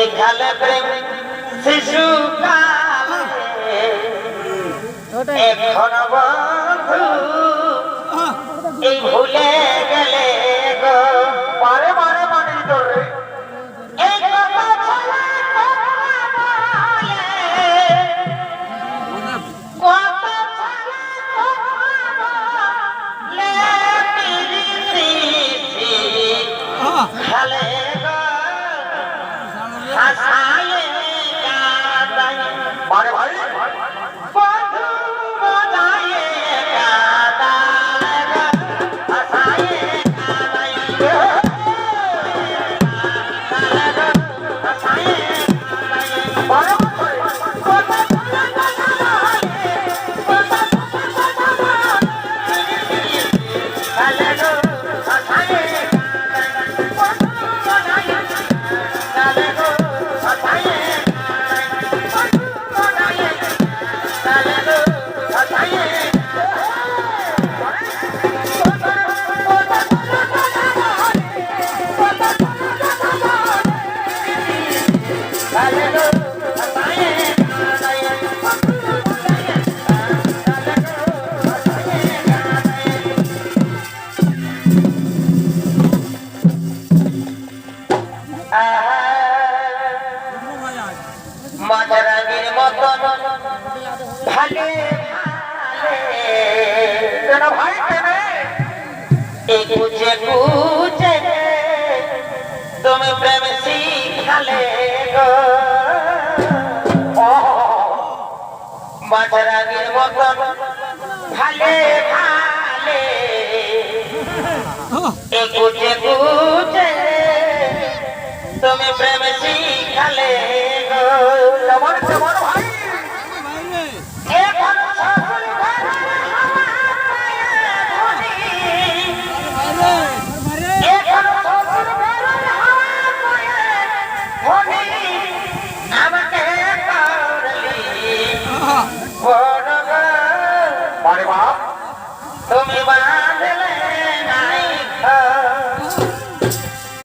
শিখালে প্রেম শিশু এখন বন্ধু এই ভুলে গেলে গো পারে পারে মানে তোরে। কাঁদায়। বারে ভাই মাঝরাগের কুচে কুচে তুমি প্রেম শিখালে গো। মাঝরাগের মতন ভালে ভালে। Hãy subscribe